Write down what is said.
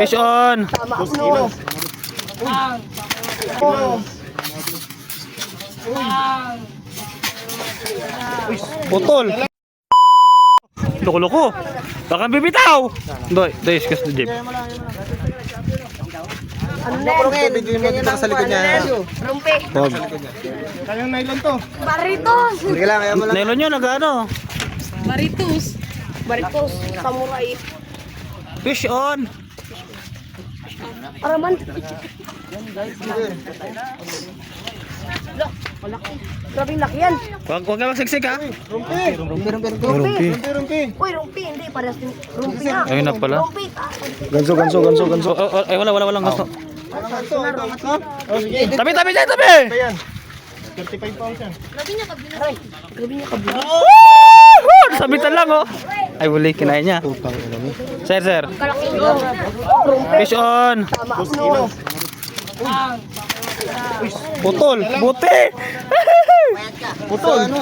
Fish on. Putol. Loko-loko. Baka bibitaw. Doy, doy, iskas na jeep. Ano na yan? Bigyan mo dito sa likod niya. Rumpi. Wag. Kayang nylon to. Baritos. Sige lang, kaya mo lang. Nylon yun, nag-ano. Baritos. Baritos. Samurai. Fish on. Araman. Malaki. Grabe laki yan. Wag, wag ka magsiksik ha. Rumpi. Rumpi, rumpi, rumpi. Rumpi. Rumpi, rumpi. Uy, rumpi. Hindi, parehas din. Rumpi na. Ayun na pala. Rumpi. Ganso, ganso, ganso, ganso. Oh, oh, ay, wala, wala, walang gusto. Ganso, ganso. Oh. Tabi, tabi tabi! Ayan. 35 pounds yan. Grabe niya kabila. Grabe niya kabila. Woohoo! Sabitan lang oh. Ay, wala, kinain niya. Sir, sir. Fish on. Putol. Buti. Puto, ano?